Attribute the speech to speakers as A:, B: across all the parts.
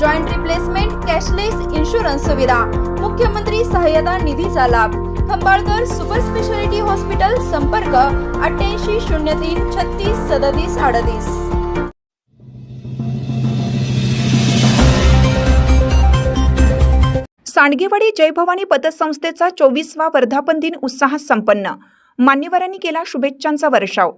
A: joint replacement cashless insurance सुविधा मुख्यमंत्री सहाय्यता निधीचा लाभ. खंबाळकर सुपर स्पेशालिटी हॉस्पिटल संपर्क अठ्ठ्याऐंशी शून्य तीन छत्तीस सदतीस अडतीस.
B: सांडगेवाडी जयभवानी पतसंस्थेचा चोवीसवा वर्धापन दिन उत्साहात संपन्न. मान्यवरांनी केला शुभेच्छांचा वर्षाव.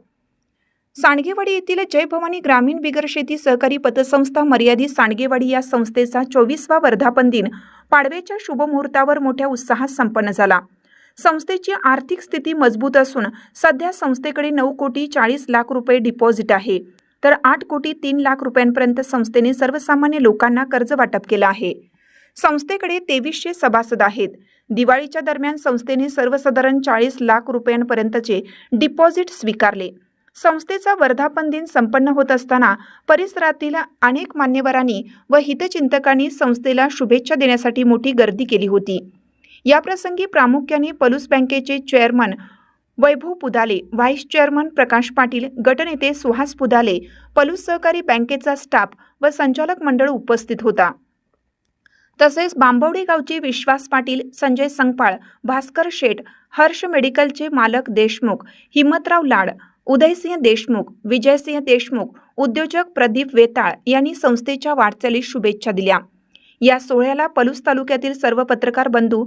B: सांडगेवाडी येथील जयभवानी ग्रामीण बिगर शेती सहकारी पतसंस्था मर्यादित सांडगेवाडी या संस्थेचा चोवीसवा वर्धापन दिन पाडव्याच्या शुभमुहूर्तावर मोठ्या उत्साहात संपन्न झाला. संस्थेची आर्थिक स्थिती मजबूत असून सध्या संस्थेकडे नऊ कोटी चाळीस लाख रुपये डिपॉझिट आहे. तर आठ कोटी तीन लाख रुपयांपर्यंत संस्थेने सर्वसामान्य लोकांना कर्ज वाटप केलं आहे. संस्थेकडे तेवीसशे सभासद आहेत. दिवाळीच्या दरम्यान संस्थेने सर्वसाधारण चाळीस लाख रुपयांपर्यंतचे डिपॉझिट स्वीकारले. संस्थेचा वर्धापन दिन संपन्न होत असताना परिसरातील अनेक मान्यवरांनी व हितचिंतकांनी संस्थेला शुभेच्छा देण्यासाठी मोठी गर्दी केली होती. याप्रसंगी प्रामुख्याने पलूस बँकेचे chairman Vaibhav Pudale vice chairman Prakash Patil गटनेते सुहास पुदाले पलूस सहकारी बँकेचा स्टाफ व संचालक मंडळ उपस्थित होता. तसेच बांबवडी गावचे विश्वास पाटील संजय संगपाळ भास्कर शेठ हर्ष मेडिकलचे मालक देशमुख हिम्मतराव लाड उदयसिंह देशमुख विजयसिंह देशमुख उद्योजक प्रदीप वेताळ यांनी संस्थेच्या वाटचालीस शुभेच्छा दिल्या. या सोहळ्याला पलूस तालुक्यातील सर्व पत्रकार बंधू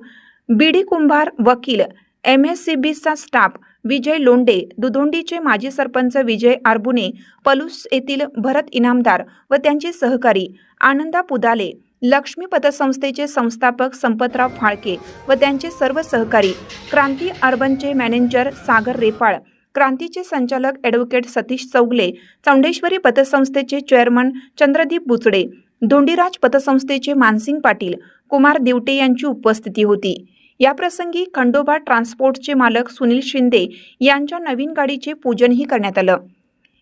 B: बीडी कुंभार वकील एम एस सी बीचा स्टाफ विजय लोंडे दुधोंडीचे माजी सरपंच विजय आरबुने पलूस येथील भरत इनामदार व त्यांचे सहकारी आनंदा पुदाले लक्ष्मी पतसंस्थेचे संस्थापक संपतराव फाळके व त्यांचे सर्व सहकारी क्रांती अर्बनचे मॅनेजर सागर रेपाळ क्रांतीचे संचालक ॲडव्होकेट सतीश चौगले चौंडेश्वरी पतसंस्थेचे चेअरमन चंद्रदीप बुचडे धोंडीराज पतसंस्थेचे मानसिंग पाटील कुमार दिवटे यांची उपस्थिती होती. याप्रसंगी खंडोबा ट्रान्सपोर्टचे मालक सुनील शिंदे यांच्या नवीन गाडीचे पूजनही करण्यात आलं.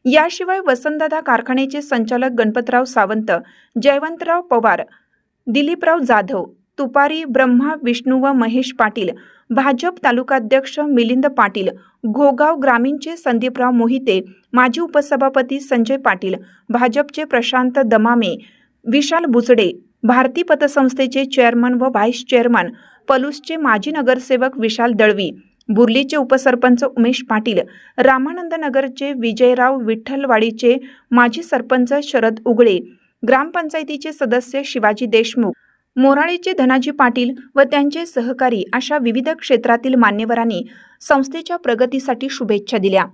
B: याशिवाय वसंतदादा कारखान्याचे संचालक गणपतराव सावंत जयवंतराव पवार दिलीपराव जाधव तुपारी ब्रह्मा विष्णू व महेश पाटील भाजप तालुकाध्यक्ष मिलिंद पाटील घोगाव ग्रामीणचे संदीपराव मोहिते माजी उपसभापती संजय पाटील भाजपचे प्रशांत दमामे विशाल बुचडे भारती पतसंस्थेचे चेअरमन व व्हाईस चेअरमन पलूसचे माजी नगरसेवक विशाल दळवी बुर्लीचे उपसरपंच उमेश पाटील रामानंद नगरचे विजयराव विठ्ठलवाडीचे माजी सरपंच शरद उगळे ग्रामपंचायतीचे सदस्य शिवाजी देशमुख मोराळेचे धनाजी पाटील व त्यांचे सहकारी अशा विविध क्षेत्रातील मान्यवरांनी संस्थेच्या प्रगतीसाठी शुभेच्छा दिल्या.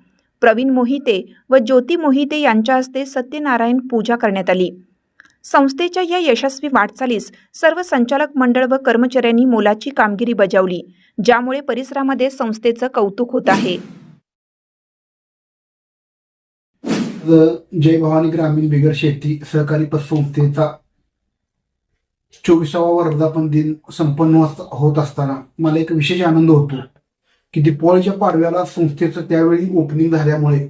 B: प्रवीण मोहिते व ज्योती मोहिते यांच्या हस्ते सत्यनारायण पूजा करण्यात आली. संस्थेच्या या यशस्वी वाटचालीस सर्व संचालक मंडळ व कर्मचाऱ्यांनी मोलाची कामगिरी बजावली ज्यामुळे परिसरामध्ये संस्थेचं कौतुक होत आहे.
C: जय भवानी ग्रामीण बिगर शेती सहकारी पतसंस्थेचा चोवीसावा वर्धापन दिन संपन्न होत- होत असताना मला एक विशेष आनंद होतो की दीपावलीच्या पाडव्याला संस्थेचं त्यावेळी ओपनिंग झाल्यामुळे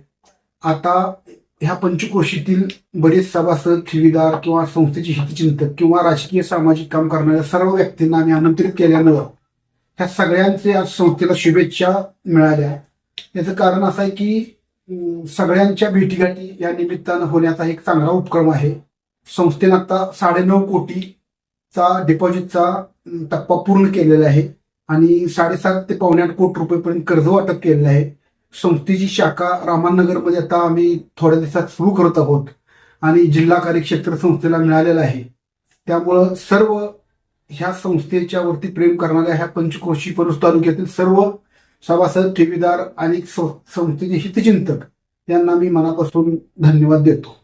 C: आता ह्या पंचक्रोशीतील बरेच सभासद ठेवीदार किंवा संस्थेचे हितचिंतक किंवा राजकीय सामाजिक काम करणाऱ्या सर्व व्यक्तींना आम्ही आमंत्रित केल्यानं ह्या सगळ्यांचे आज संस्थेला शुभेच्छा मिळाल्या. याचं कारण असं आहे की सगळ्यांच्या भेटीगाठी या निमित्तानं होण्याचा एक चांगला उपक्रम आहे. संस्थेनं आता साडेनऊ चा डिपॉझिटचा टप्पा पूर्ण केलेला आहे. आणि साडेसात ते पावणे आठ कोटी रुपयेपर्यंत कर्ज वाटप केलेलं आहे. संस्थेची शाखा रामानगरमध्ये आता आम्ही थोड्या दिवसात सुरू करत आहोत. आणि जिल्हा कार्यक्षेत्र संस्थेला मिळालेलं आहे. त्यामुळं सर्व ह्या संस्थेच्या वरती प्रेम करणाऱ्या ह्या पंचक्रोशी परुस तालुक्यातील सर्व सभासद ठेवीदार आणि संस्थेचे हितचिंतक यांना मी मनापासून धन्यवाद देतो.